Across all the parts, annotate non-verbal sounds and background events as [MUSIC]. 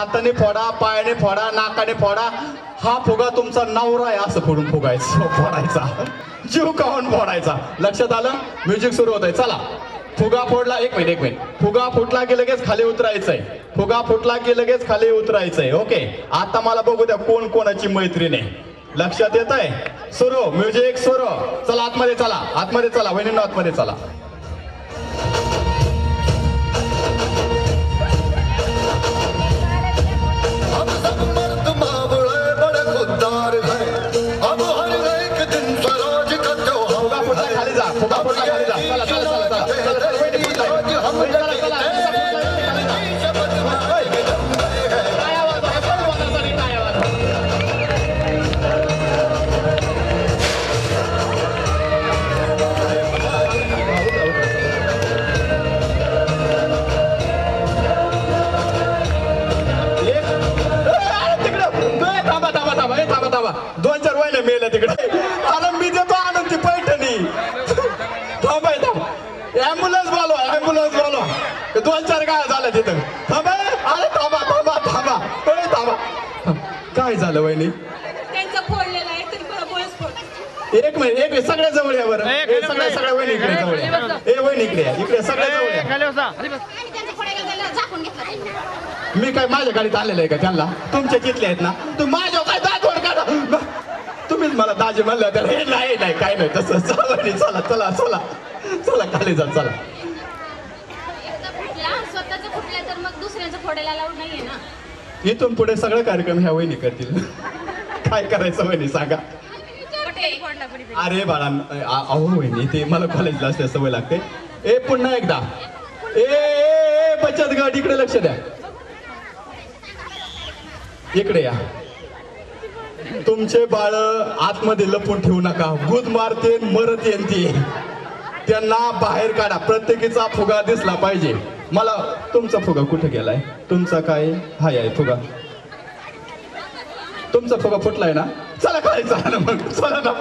हाताने फोडा पायाने फोडा नाकाने फोडा. हा फुगा तुमचा नवरा आहे असं फोडून फुगायचं [LAUGHS] फोडायचा. जीव काहून फोडायचा? लक्षात आलं? म्युझिक सुरू होत आहे चला. फुगा फोडला एक मिनिट एक मिनिट. फुगा फुटला की लगेच खाली उतरायचंय. फुगा फुटला की लगेच खाली उतरायचंय. ओके. आता मला बघू द्या कोण कोणाची मैत्रीण आहे. लक्षात येत आहे सुरू. म्युझिक सुरू. चला आतमध्ये चला. आतमध्ये चला. वहिनींना आतमध्ये चला. dar दोन चार काय झालं तिथं. थांबा अरे थांबा थांबा थांबा. ए, थांबा. काय झालं वहिनी? त्यांचा फोडलेला आहे तरी मला बोळच फोड. एक मिनिट एक मिनिट सगळ्या जवळ या बरं. ए, ए, खाली सगळ्या बस. सगळ्या वहिनी इकडे जवळ या. ए वहिनी इकडे या. इकडे सगळ्या जवळ या. खाली बसा. खाली बस. आणि त्यांचा फोडायला गेला झाकून घेतला त्यांनी. मी काय माझ्या गाडीत आलेलं आहे का त्यांना? तुमच्या चितले आहेत ना तू माझ्या काय दाजवड काढा? तुम्हीच मला दाजी म्हणलं तर हे नाही नाही काय नाही तसं चला वहिनी, चला चला चला. चला खाली जा चला एकदा फुटला स्वतःचा फुटला तर मग दुसऱ्याचा फोडायला लावून नाहीये ना इथून पुढे सगळा कार्यक्रम ह्या वहिनी करतील. काय करायचं वहिनी सांगा. अरे बाळा अहो वहिनी ते मला कॉलेजला असल्या सवय लागते. ए पुन्हा एकदा. ए, ए, बचत गट इकडे लक्ष द्या. इकडे या. तुमचे बाळ आतमध्ये लपून ठेवू नका. गुद मारते मरत येते त्यांना बाहेर काढा. प्रत्येकीचा फुगा दिसला पाहिजे. मला तुमचा फुगा कुठे गेलाय? तुमचा काय? हाय आहे फुगा. तुमचा फुगा फुटलाय ना? चला खाली चला ना मग. चला ना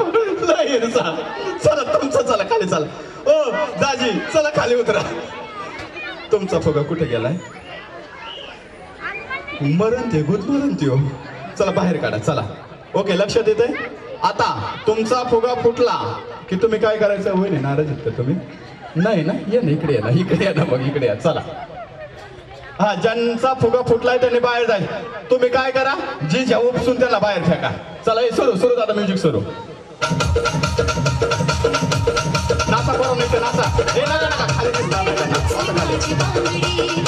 नाही चला. चला तुमचा चला खाली चला. ओ दाजी चला खाली उतरा. तुमचा फुगा कुठे गेलाय? मरण ते गुद मरण ते हो. चला बाहेर काढा चला. ओके लक्षात येते आता तुमचा फुगा फुटला. की तुम्ही काय करायचं? होईल नाराज आहेत का तुम्ही? नाही ना ये ना इकडे या ना इकडे या ना मग इकडे या चला. हा ज्यांचा फुगा फुटलाय त्यांनी बाहेर जाईल तुम्ही काय करा? जी ज्या उपसून त्याला बाहेर फेका. चला हे सुरू सुरू दादा म्युझिक सुरू. नाचा करून इथे नाचा हे ना खाली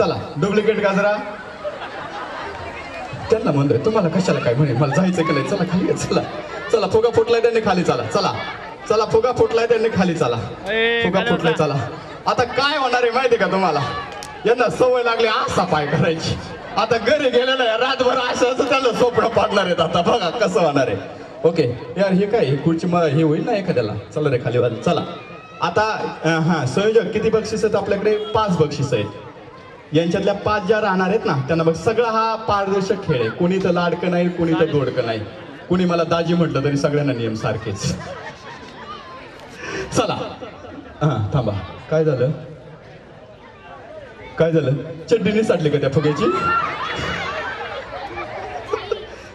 चला डुप्लिकेट गाजरा. त्यांना म्हणतोय तुम्हाला कशाला काय म्हणे? मला जायचं की नाही? चला खाली चला. चला फुगा फुटलाय त्यांनी खाली चला चला. चला फुगा फुटलाय त्यांनी खाली चला. फुगा फुटलाय. चला. आता काय होणार आहे माहिती का तुम्हाला? यांना सवय लागली असा पाय करायची. आता घरी गेलेलं आहे रातभर असं असं त्याला सोपडं पाडणार आहेत आता. बघा कसं होणार आहे. ओके यार हे काय हे खुर्ची मग हे होईल ना एखाद्याला? चला रे खाली चला. आता हा संयोजक किती बक्षीस आहेत आपल्याकडे? पाच बक्षीस आहेत. यांच्यातल्या पाच ज्या राहणार आहेत ना त्यांना बघ सगळा हा पारदर्शक खेळ आहे. कोणी तर लाडकं नाही कोणी तर दोडकं नाही. कोणी मला दाजी म्हटलं तरी सगळ्यांना नियम सारखेच. चला. हा थांबा. काय झालं? काय झालं? चड्डीने साठली का त्या फुग्याची?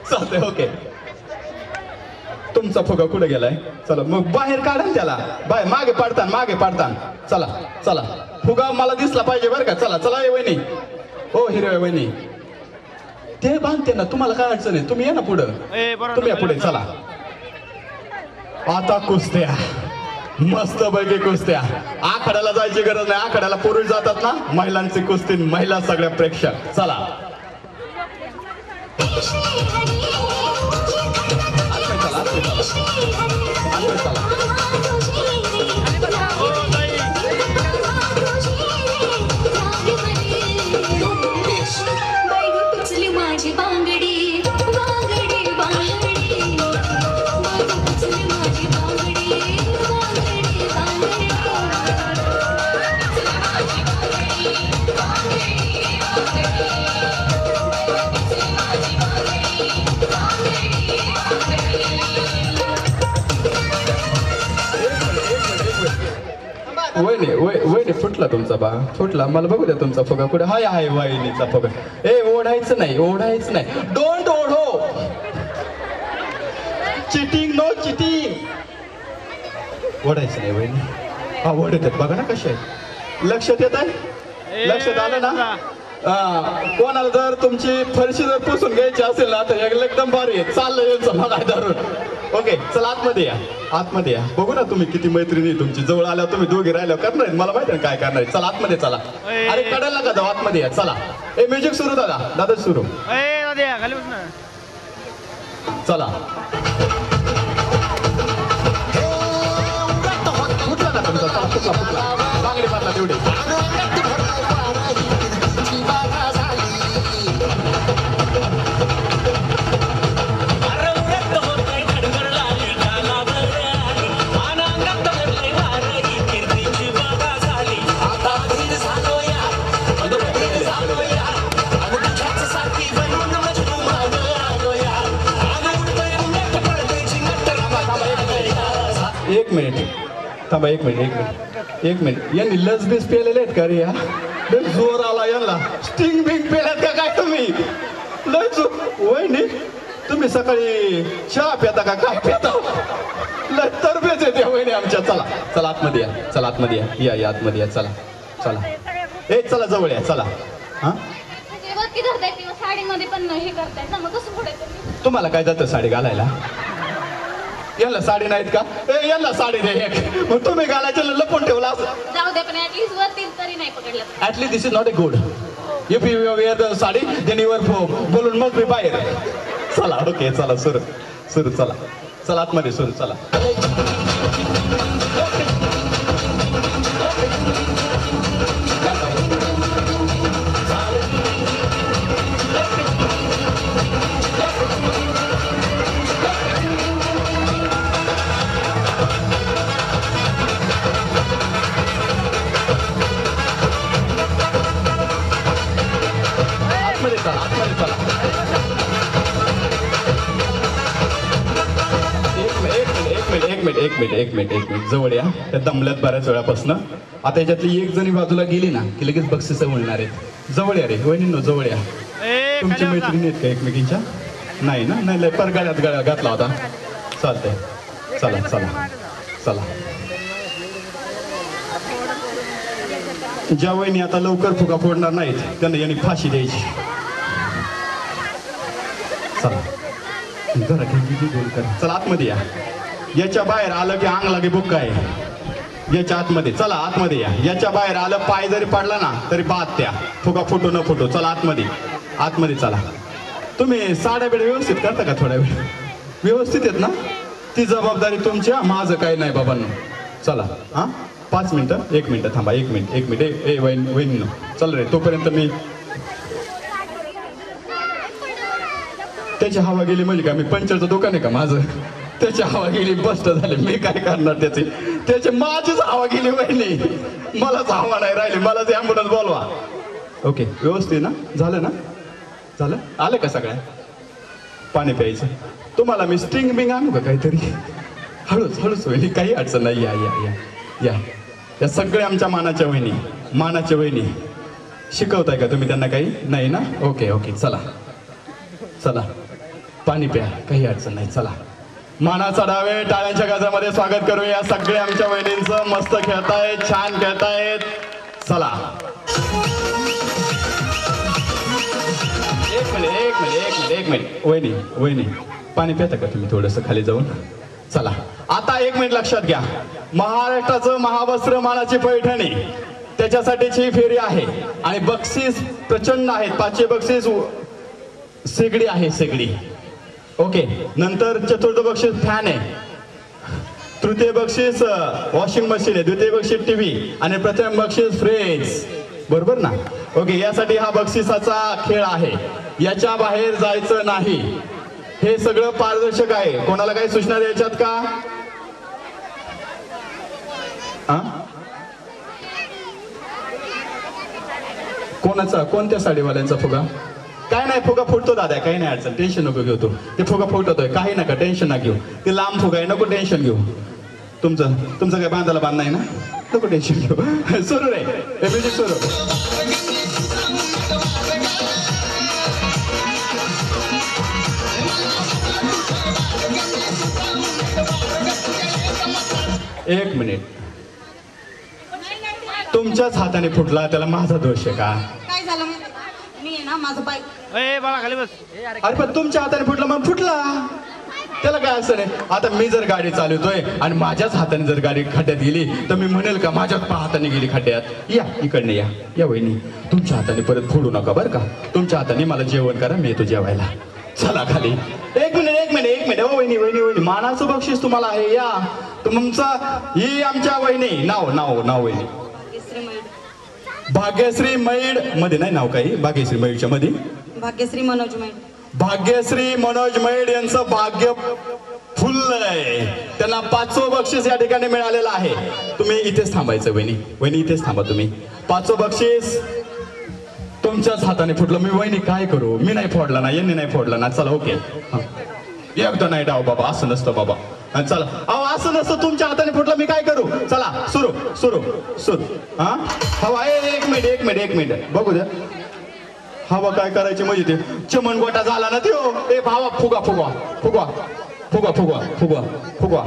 चालतंय ओके. तुमचा फुगा कुठे गेलाय? चला मग बाहेर काढा त्याला. बाहेर मागे पाडतान मागे पाडतान. चला चला. फुगा मला दिसला पाहिजे बरं का चला चला ये वहिनी हो हिरव्या वहिनी ते बांधते ना तुम्हाला काय अडचण आहे तुम्ही या ना पुढं ए, बरोबर. तुम्ही या पुढे चला आता कुस्त्या मस्त पैकी कुस्त्या आखाड्याला जायची गरज नाही आखाड्याला पुरुष जातात ना महिलांची कुस्ती महिला सगळ्या प्रेक्षक चला चला, चला. फुटला तुमचा बा फुटला? मला बघू द्या तुमचा फुगा कुठे हाय हाय वहिनीचा फुगा. ए ओढायचं नाही ओढायचं नाही. डोंट ओढो. चिटिंग नो चिटिंग ओढायचं नाही वहिनी. हा ओढत बघा ना कसे लक्षात येत आहे? लक्षात आलं ना? कोणाला जर तुमची फरशी जर पुसून घ्यायची असेल ना तर एकदम भारी चाललं यांचं मला धरून. ओके चला आतमध्ये या. आतमध्ये या. बघू ना तुम्ही किती मैत्रिणी आहे तुमची. जवळ आल्या तुम्ही दोघे राहिल्या करणार. मला माहिती आहे ना काय करणार. चला आतमध्ये चला. अरे कडायला का जाऊ? आतमध्ये या. चला. ए म्युझिक सुरू दादा. दादा सुरू. ए दादा खाली बस ना. चला. फुटला ना तुमचा. थांबा एक मिनिट एक मिनिट. एक मिनिट. यांनी लस बीस पेलेले आहेत का रे या? जोर आला यांना. स्टिंग बिंग पेल्यात का काय तुम्ही? लय जो वहिनी तुम्ही सकाळी चहा पिता का? काय पिता? लय तरबेज येते वहिनी आमच्या. चला चला आतमध्ये या. चला आतमध्ये या. या या आतमध्ये या. चला चला. ए चला जवळ या. चला. हा? साडीमध्ये पण हे करताय ना मग कसं? तुम्हाला काय जातं साडी घालायला? यांना साडी नाहीत का? ए यांना साडी दे एक. मग तुम्ही घालायचे लपून ठेवला असं. जाऊ दे पण ऍटलीस्ट वरती तरी नाही पकडलं. At least this is not a good. If you wear the sari, then your balloon must be बाहेर. चला ओके चला सुरू. सुरू चला. चला आतमध्ये सुरू चला. मिनिट एक मिनिट एक मिनिट एक मिनिट. जवळ या. त्या दमल्यात बऱ्याच वेळापासून. आता याच्यातली एक जणी बाजूला गेली ना की लगेच बक्षीस मिळणार आहेत. जवळ या रे वहिनींनो जवळ या. तुमची. मैत्रिणी आहेत का एकमेकींच्या? नाही ना? नाही पर गाड्यात गाड्या घातला होता. चालतंय. चला चला चला. ज्या वहिनी आता लवकर फुगा फोडणार नाहीत त्यांना यांनी फाशी द्यायची. चला. गोल कर. चला आतमध्ये या. याच्या बाहेर आलं की अंग लागे बुक्का आहे. याच्या आतमध्ये चला आतमध्ये या. याच्या बाहेर आलं पाय जरी पडला ना तरी बाद त्या फुगा फुटो न फुटो चला आतमध्ये. आतमध्ये चला. तुम्ही साड्या बेड व्यवस्थित करता का थोड्या वेळ? व्यवस्थित आहेत ना? ती जबाबदारी तुमची माझं काही नाही बाबांनो. चला हां. पाच मिनटं एक मिनटं थांबा एक मिनिट एक मिनिट. ए- ए वैन चल रे तोपर्यंत मी त्याची हवा गेली म्हणजे का? मी पंचरचं दुकान आहे का माझं? त्याची हवा गेली बस्ट झाली. मी काय करणार त्याची? त्याची माझीच हवा गेली वहिनी. मलाच हवा नाही राहिली. मलाच ॲम्ब्युलन्स बोलवा. ओके व्यवस्थित ना? झालं ना? झालं? आलं का सगळ्या पाणी प्यायचं. तुम्हाला मी स्ट्रिंग बिंग आणू का काहीतरी? हळूच हळूच वहिनी काही अडचण नाही. या या या. या. या सगळ्या आमच्या मानाच्या वहिनी. मानाच्या वहिनी. शिकवताय का तुम्ही त्यांना काही? नाही ना? ओके ओके चला. चला. पाणी प्या. काही अडचण नाही. चला. मानाचा डावे टाळ्यांच्या गजामध्ये स्वागत करूया. सगळे आमच्या वहिनींचं मस्त खेळतायत छान खेळतायत. चला. एक मिनिट एक मिनिट एक मिनिट एक मिनिट. वहिनी वहिनी पाणी पिता का तुम्ही थोडंसं खाली जाऊन? चला. आता एक मिनिट लक्षात घ्या. महाराष्ट्राचं महावस्त्र मानाची पैठणी. त्याच्यासाठीची ही फेरी आहे आणि बक्षीस प्रचंड आहेत. पाचशे बक्षीस शेगडी आहे शेगडी ओके नंतर चतुर्थ बक्षीस फॅन आहे. तृतीय बक्षीस वॉशिंग मशीन आहे. द्वितीय बक्षीस टीव्ही आणि प्रथम बक्षीस फ्रेज. बरोबर ना? ओके यासाठी हा बक्षिसाचा खेळ आहे. याच्या बाहेर जायचं नाही. हे सगळं पारदर्शक आहे. कोणाला काही सूचना द्यायच्यात का? कोणाचा? कोणत्या साडीवाल्यांचा फुगा? काय नाही फुगा फुटतो दादा काही नाही अडचण टेन्शन नको घेऊ तू. ते फुगा फुटतोय काही नका टेन्शन ना घेऊ. ते लांब फुगा आहे नको टेन्शन घेऊ. तुमचं तुमचं काय बांधायला बांध नाही ना? नको टेन्शन घेऊ. [LAUGHS] सुरू रे. म्युझिक म्हणजे सुरू. एक मिनिट. तुमच्याच हाताने फुटला त्याला माझा दोष आहे का? काय झालं मी ना माझं बाईक ए बाळा खाली बस. अरे पण तुमच्या हाताने फुटला मग फुटला. त्याला काय असं नाही आता मी जर गाडी चालवतोय आणि माझ्याच हाताने जर गाडी खड्ड्यात गेली तर मी म्हणेल का माझ्याच पा हाताने गेली खड्ड्यात. या इकडनं या. या वहिनी तुमच्या हाताने परत फोडू नका बरं का? तुमच्या हाताने मला जेवण करा मी येतो जेवायला. चला खाली. एक मिनिट एक मिनिट एक मिनिट. ओ वहिनी वहिनी वहिनी मानाचं बक्षीस तुम्हाला आहे या. तुमचा ही आमच्या वहिनी. नाव नाव नाव वहिनी. भाग्यश्री मैड. भाग्यश्री मैड. मध्ये नाही नाव काही. भाग्यश्री मैडच्या मध्ये भाग्यश्री मनोज मैड भाग्यश्री मनोज मैड यांचं भाग्य फुललंय. त्यांना पाचवं बक्षीस या ठिकाणी मिळालेलं आहे. तुम्ही इथेच थांबायचं वहिनी. वहिनी इथेच थांबा तुम्ही. पाचवं बक्षीस तुमच्याच हाताने फुटलं. मी वहिनी काय करू? मी नाही फोडला ना यांनी नाही फोडला ना. चला ओके. एकदा नाही डाव बाबा असं नसतं बाबा. चला. अहो असं नसतं तुमच्या हाताने फुटलं मी काय करू? चला सुरू सुरू सुरू. हा? हवा एक मिनिट एक मिनिट एक मिनिट. बघू द्या. हवा काय करायची म्हणजे ते? चमन गोटा झाला ना त्यो. ए भावा फुगा फुगवा फुगवा फुगा फुगवा फुगवा फुगवा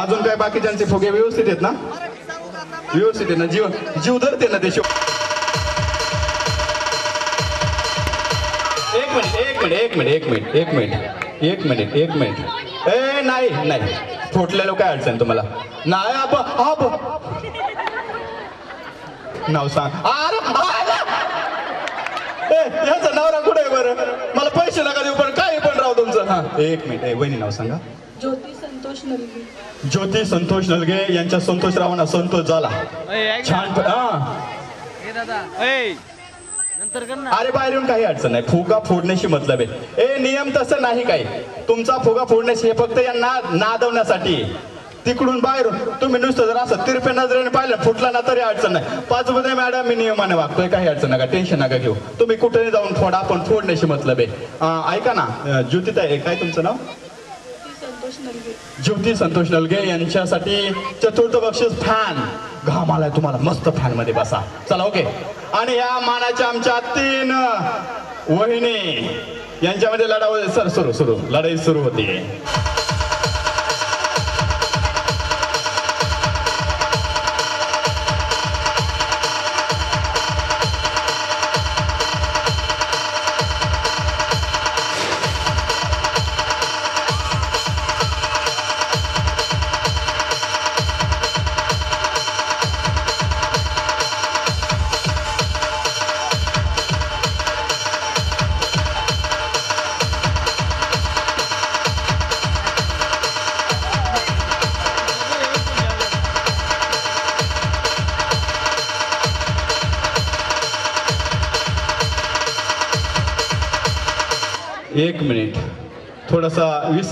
अजून काय बाकीच्यांचे फुगे व्यवस्थित आहेत ना? व्यवस्थित आहे ना? जीव जीव धरते ना ते शो एक मिनिट एक मिनिट एक मिनिट एक मिनिट एक मिनिट एक मिनिट एक मिनिट. ए नाही नाही. फुटलेलो काय अडचण तुम्हाला? नाही आप आप नाव सांग. अरे याचा नवरा कुठे आहे बरं? मला पैसे नका देऊ पण काय पण राव तुमचं? हा एक मिनिट. ए वहिनी नाव सांगा. ज्योती संतोष नलगी. ज्योती संतोष नलगे यांच्या संतोष रावांना संतोष झाला. छान ना. हा. ए दादा. ए नंतर कर ना. अरे बाहेर येऊन काही अडचण नाही. फुगा फोडण्याशी मतलब आहे. ए नियम तसं नाही काही. तुमचा फुगा फोडण्याशी हे फक्त यांना नादवण्यासाठी. तिकडून बाहेर तुम्ही नुसतं जर असं तिरपे नजरेने पाहिलं फुटला ना तरी अडचण नाही. पाच मध्ये मॅडम मी नियमाने वागतोय काही अडचण नका टेन्शन नका घेऊ. तुम्ही कुठेही जाऊन फोडा आपण फोडण्याशी मतलब आहे. ऐका ना ज्योतिताई काय तुमचं नाव? ज्योती संतोष नलगे यांच्यासाठी चतुर्थ बक्षीस फॅन घाम आलाय तुम्हाला मस्त फॅनमध्ये बसा. चला ओके आणि या मानाच्या आमच्या तीन वहिनी यांच्यामध्ये लढाव सर सुरू सुरू. लढाई सुरू होती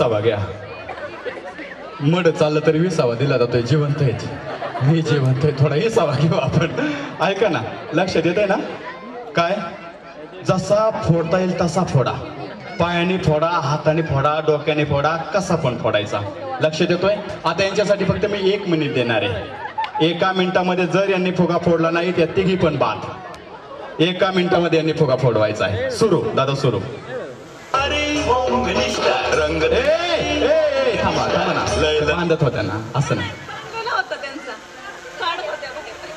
विसावा घ्या. मड चाललं तरी विसावा दिला जातोय जिवंत आहेत. मी जिवंत आहे थोडा विसावा घेऊ आपण. ऐका ना लक्षात येत आहे ना? काय? जसा फोडता येईल तसा फोडा. पायाने फोडा हाताने फोडा डोक्याने फोडा कसा पण फोडायचा. लक्ष देतोय आता यांच्यासाठी फक्त मी एक मिनिट देणार आहे. एका मिनिटामध्ये जर यांनी फुगा फोडला नाही त्या तिघी पण बाद. एका मिनिटामध्ये यांनी फुगा फोडवायचा आहे. सुरू दादा सुरू. रंग बांधत होत्या ना असं नाही.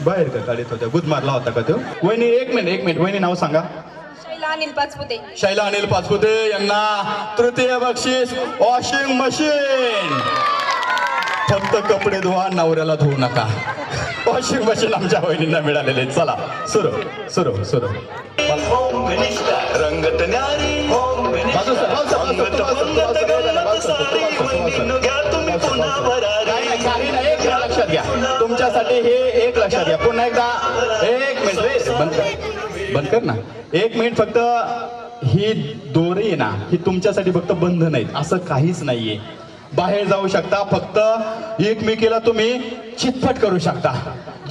बाहेर. का काढत होत्या? गुद मारला होता का तो? वहिनी एक मिनिट एक मिनिट. वहिनी नाव सांगा. शैला अनिल पाचपुते. शैला अनिल पाचपुते यांना तृतीय बक्षीस वॉशिंग मशीन. फक्त कपडे धुवा नवऱ्याला धुवू नका. वॉशिंग मशीन आमच्या वहिनींना मिळालेले चला सुरू सुरू सुरू. रंगत न्यारी. लक्षात घ्या तुमच्यासाठी हे एक लक्षात घ्या. पुन्हा एकदा एक मिनिट बंद कर. बंद कर ना. एक मिनिट फक्त. ही दोरी आहे ना ही तुमच्यासाठी फक्त बंध नाहीत. असं काहीच नाहीये. बाहेर जाऊ शकता फक्त एकमेकीला तुम्ही चितपट करू शकता.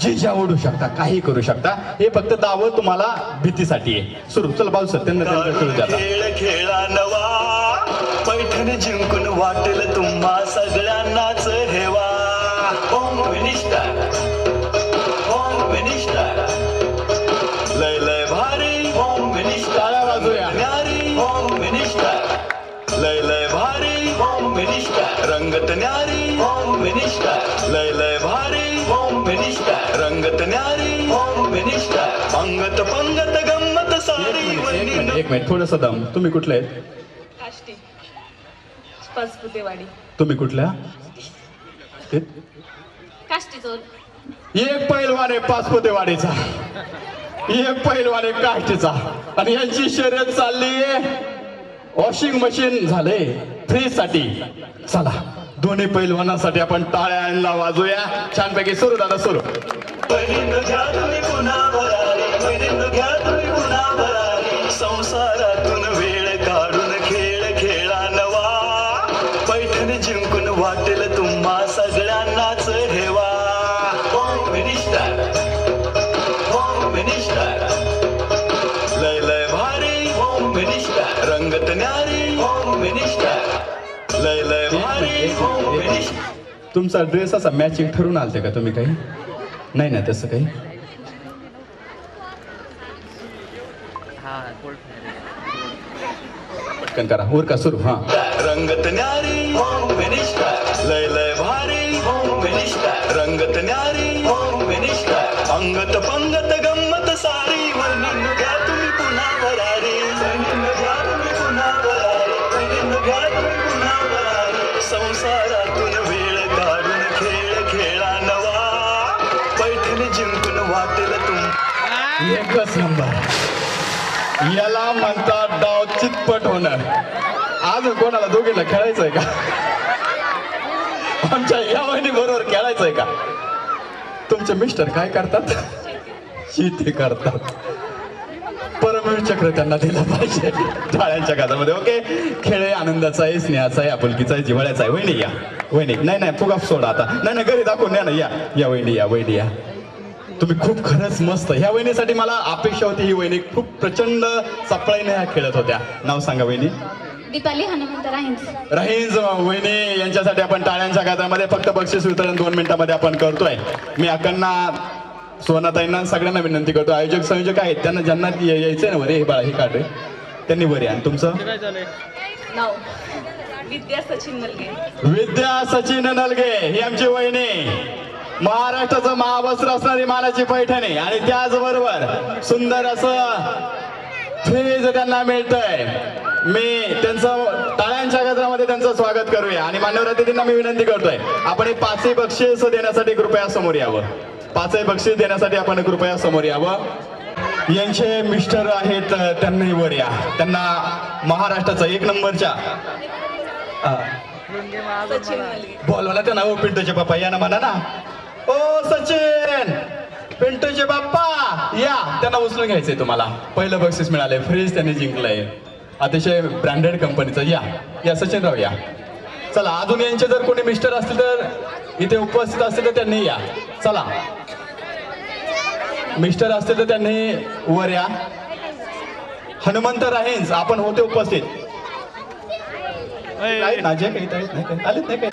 जिजा ओढू शकता काही करू शकता. हे फक्त दावं तुम्हाला भीतीसाठी आहे. सुरू. चल बाजू सर द्या खेळ खेळा नवा. जिंकून जिंकून वाटेल तुम्हा सगळ्यांनाच हेवा. होम मिनिस्टर होम मिनिस्टर लय लय भारी. होम मिनिस्टर न्यारी होम मिनिस्टर लय लय भारी. होम मिनिस्टर रंगत न्यारी. होम मिनिस्टर लय लय भारी. होम मिनिस्टर रंगत न्यारी. होम मिनिस्टर अंगत पंगत गंमत सारी एक मिनिट थोडस दम. तुम्ही कुठले पाचपुतेवाडी तुम्ही कुठल्या? हे? काष्टी चोर एक पैलवान आहे पाचपुतेवाडीचा एक पैलवान आहे काष्टीचा. आणि यांची शर्यत चालली वॉशिंग मशीन झाले. फ्रीजसाठी चला दोन्ही पैलवानासाठी आपण टाळ्यांना वाजूया. छानपैकी सुरू दादा सुरू. बहिणीनं तुमचा ड्रेस असा मॅचिंग ठरून आलते का तुम्ही काही? नाही ना तसं काही? हा पटकन करा. उर का सुरू? हा. रंगत न्यारी लय लय भारी रंगत न्यारी अंगत पंगत याला म्हणतात डाव चितपट होणार. आज कोणाला दोघीला खेळायचंय का? आमच्या या वहिनी बरोबर खेळायचंय का? तुमचे मिस्टर काय करतात? शेती करतात. परमवीर चक्र त्यांना दिलं पाहिजे. टाळ्यांच्या गाजामध्ये ओके? खेळ आहे आनंदाचा आहे स्नेहाचा आहे आपुलकीचा आहे जिवाळ्याचा आहे. वहिनी या. वहिनी नाही नाही फुगाफ सोडा आता. नाही नाही घरी दाखवून या ना या. या वहिनी या वहिनी या. तुम्ही खूप खरंच मस्त. ह्या वहिनीसाठी मला अपेक्षा होती ही वहिनी खूप प्रचंड चपळाईने ह्या खेळत होत्या. नाव सांगा वहिनी. दीपाली हनुमंत राहींज वहिनी यांच्यासाठी आपण टाळ्यांच्या गात्रामध्ये फक्त बक्षीस वितरण दोन मिनिटांमध्ये आपण करतोय. मी अकांना सोनाताईंना सगळ्यांना विनंती करतो. आयोजक संयोजक आहेत. त्यांना ज्यांना यायचंय ना वरे हे बाळा हे काढ रे. त्यांनी वरे आणि. तुमचं? विद्या सचिन नलगे. विद्या सचिन नलगे ही आमची वहिनी. महाराष्ट्राचं महावस्त्र असणारी मानाची पैठणी आणि त्याचबरोबर सुंदर असं फ्रीज त्यांना मिळतंय. मी त्यांचं टाळ्यांच्या गजरामध्ये त्यांचं स्वागत करूया आणि मान्यवर अतिथींना मी विनंती करतोय आपण हे पाचही बक्षीस देण्यासाठी कृपया समोर यावं. पाचही बक्षीस देण्यासाठी आपण कृपया समोर यावं. यांचे मिस्टर आहेत त्यांनाही वर या. त्यांना महाराष्ट्राचा एक नंबरच्या हा. सचिन नलगे बोलवा ना त्या नाव पिंटूचे बाप्पा या ना म्हणा ना. ओ सचिन! पिंटूचे बाप्पा! या! त्यांना उचलून घ्यायचंय तुम्हाला. पहिलं बक्षीस मिळालंय. फ्रीज त्यांनी जिंकलंय. अतिशय ब्रँडेड कंपनीचं या. या सचिन राव या. चला अजून यांचे जर कोणी मिस्टर असतील तर इथे उपस्थित असतील तर त्यांनी या. चला. मिस्टर असतील तर त्यांनी वर या. हनुमंत राहीन्स आपण होते उपस्थित. नाही काही आलेत नाही काही.